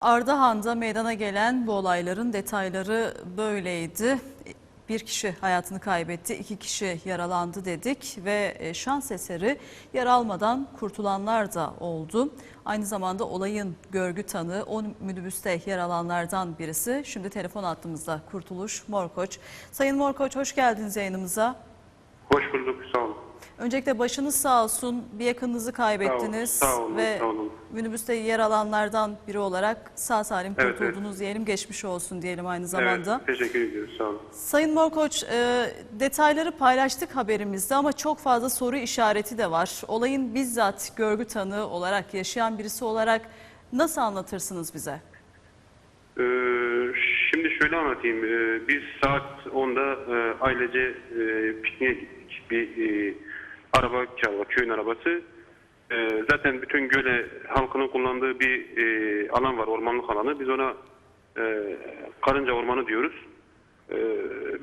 Ardahan'da meydana gelen bu olayların detayları böyleydi. Bir kişi hayatını kaybetti, iki kişi yaralandı dedik ve e, şans eseri yer almadan kurtulanlar da oldu. Aynı zamanda olayın görgü tanığı o minibüste yer alanlardan birisi. Şimdi telefon attığımızda Kurtuluş Morkoç. Sayın Morkoç hoş geldiniz yayınımıza. Hoş bulduk, sağ olun. Öncelikle başınız sağ olsun. Bir yakınınızı kaybettiniz Sağ olun, sağ olun, ve sağ olun. minibüste yer alanlardan biri olarak sağ salim Evet, kurtuldunuz diyelim. Geçmiş olsun diyelim aynı zamanda. Evet, teşekkür ediyoruz, sağ olun. Sayın Morkoç, e, detayları paylaştık haberimizde ama çok fazla soru işareti de var. Olayın bizzat görgü tanığı olarak, yaşayan birisi olarak nasıl anlatırsınız bize? Ee, şimdi şöyle anlatayım. Ee, biz saat 10'da e, ailece e, pikniğe gittik. Bir e, araba kiraladık, köyün arabası. Ee, zaten bütün göle halkının kullandığı bir e, alan var, ormanlık alanı. Biz ona e, karınca ormanı diyoruz. Ee,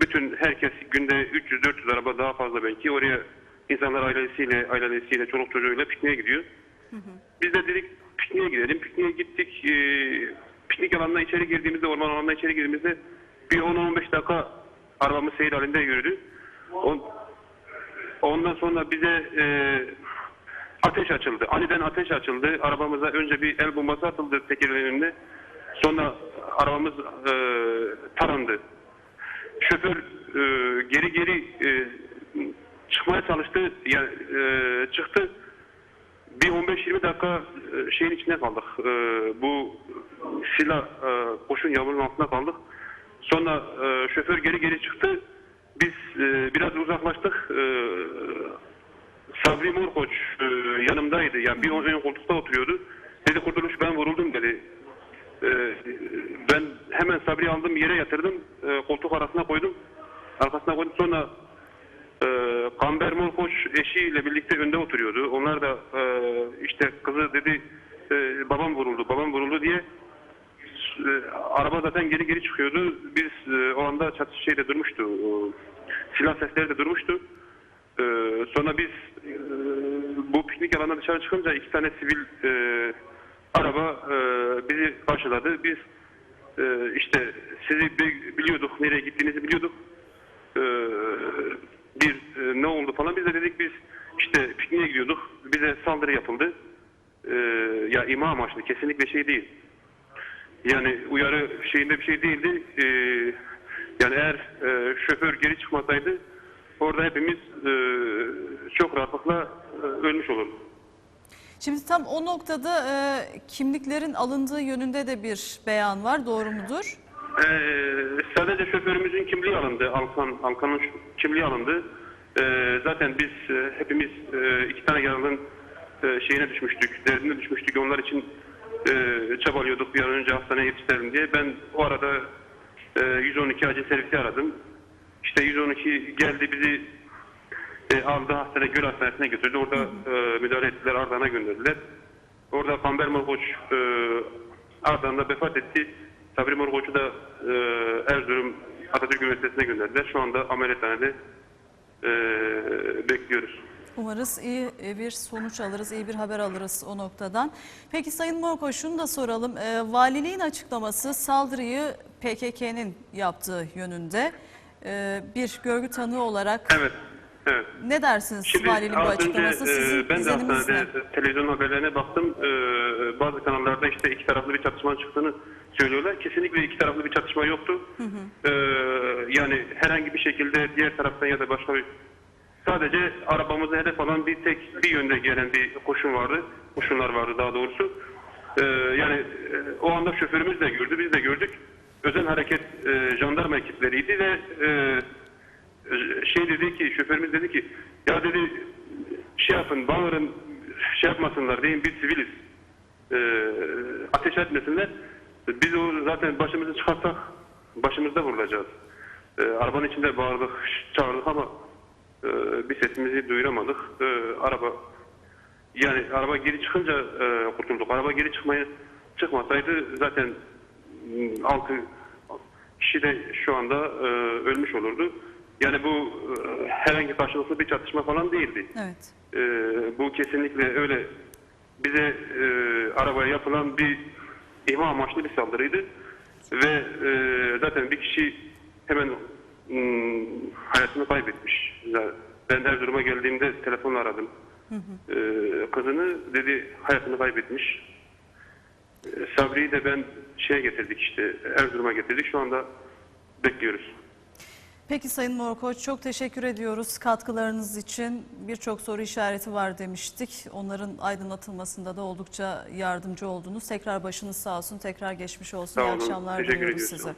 bütün herkes günde 300-400 araba daha fazla belki oraya insanlar ailesiyle, ailesiyle, çoluk çocuğuyla pikniğe gidiyor. Biz de dedik pikniğe gidelim. Pikniğe gittik. Ee, piknik alanına içeri girdiğimizde, orman alanına içeri girdiğimizde bir 10-15 dakika arabamız seyir halinde yürüdü. Ondan sonra bize e, ateş açıldı. Aniden ateş açıldı. Arabamıza önce bir el bombası atıldı tekerin önünde. Sonra arabamız e, tarandı. Şoför e, geri geri e, çıkmaya çalıştı. Yani, e, çıktı. Bir 15-20 dakika e, şeyin içinde kaldık. E, bu silah e, koşun yağmurun altında kaldık. Sonra e, şoför geri geri çıktı. Biz e, biraz uzaklaştık. E, Sabri Morkoç e, yanımdaydı. Yani bir ön koltukta oturuyordu. Dedi kurtuluş ben vuruldum dedi. E, ben hemen Sabri'yi aldım yere yatırdım. E, koltuk arasına koydum. Arkasına koydum. Sonra e, Kamber Morkoç eşiyle birlikte önde oturuyordu. Onlar da e, işte kızı dedi e, babam vuruldu, babam vuruldu diye e, araba zaten geri geri çıkıyordu. Biz e, o anda çatış şeyde durmuştu. E, silah sesleri de durmuştu. E, sonra biz e, bu piknik alanına dışarı çıkınca iki tane sivil e, araba e, bizi karşıladı. Biz e, işte sizi bi- biliyorduk, nereye gittiğinizi biliyorduk. E, bir e, ne oldu falan biz de dedik biz işte pikniğe gidiyorduk. Bize saldırı yapıldı. E, ya ima amaçlı kesinlikle şey değil. Yani uyarı şeyinde bir şey değildi. Ee, yani eğer e, şoför geri çıkmasaydı orada hepimiz e, çok rahatlıkla e, ölmüş olurduk. Şimdi tam o noktada e, kimliklerin alındığı yönünde de bir beyan var. Doğru mudur? Ee, sadece şoförümüzün kimliği alındı. Alkan, Alkan'ın kimliği alındı. Ee, zaten biz e, hepimiz e, iki tane yaralının e, şeyine düşmüştük, derdine düşmüştük. Onlar için e, çabalıyorduk bir an önce hastaneye yetiştirelim diye. Ben o arada e, 112 acil servisi aradım. İşte 112 geldi bizi e, aldı hastane Göl Hastanesi'ne götürdü. Orada e, müdahale ettiler, Ardahan'a gönderdiler. Orada Kamber Morkoç e, Ardahan'da vefat etti. Sabri Morkoç'u da e, Erzurum Atatürk Üniversitesi'ne gönderdiler. Şu anda ameliyathanede e, bekliyoruz. Umarız iyi e, bir sonuç alırız, iyi bir haber alırız o noktadan. Peki Sayın Morko şunu da soralım. E, valiliğin açıklaması saldırıyı PKK'nin yaptığı yönünde. E, bir görgü tanığı olarak Evet, evet. ne dersiniz Şimdi valiliğin bu az önce açıklaması? Sizin e, ben de izleniminiz ne? hastanede televizyon haberlerine baktım. E, bazı kanallarda işte iki taraflı bir çatışma çıktığını söylüyorlar. Kesinlikle iki taraflı bir çatışma yoktu. E, yani herhangi bir şekilde diğer taraftan ya da başka bir sadece arabamızı hedef alan bir tek bir yönde gelen bir koşun vardı. Koşunlar vardı daha doğrusu. E, yani e, o anda şoförümüz de gördü, biz de gördük. Özel hareket e, jandarma ekipleriydi ve e, şey dedi ki şoförümüz dedi ki ya dedi şey yapın bağırın şey yapmasınlar deyin biz siviliz Ee, ateş etmesinler biz o zaten başımızı çıkartsak başımızda vurulacağız Ee, arabanın içinde bağırdık çağırdık ama e, bir sesimizi duyuramadık Ee, araba yani araba geri çıkınca e, kurtulduk araba geri çıkmaya çıkmasaydı zaten m, altı kişi de şu anda e, ölmüş olurdu. Yani bu e, herhangi karşılıklı bir çatışma falan değildi. Evet. E, bu kesinlikle öyle bize e, arabaya yapılan bir imha amaçlı bir saldırıydı. Ve e, zaten bir kişi hemen mm, hayatını kaybetmiş. Zaten Ben de Erzurum'a geldiğimde telefonla aradım. E, kızını dedi hayatını kaybetmiş. E, Sabri'yi de ben şeye getirdik işte Erzurum'a getirdik. Şu anda bekliyoruz. Peki Sayın Morkoç çok teşekkür ediyoruz katkılarınız için. Birçok soru işareti var demiştik. Onların aydınlatılmasında da oldukça yardımcı oldunuz. Tekrar başınız sağ olsun, tekrar geçmiş olsun. Sağ İyi olun, akşamlar teşekkür diliyoruz size.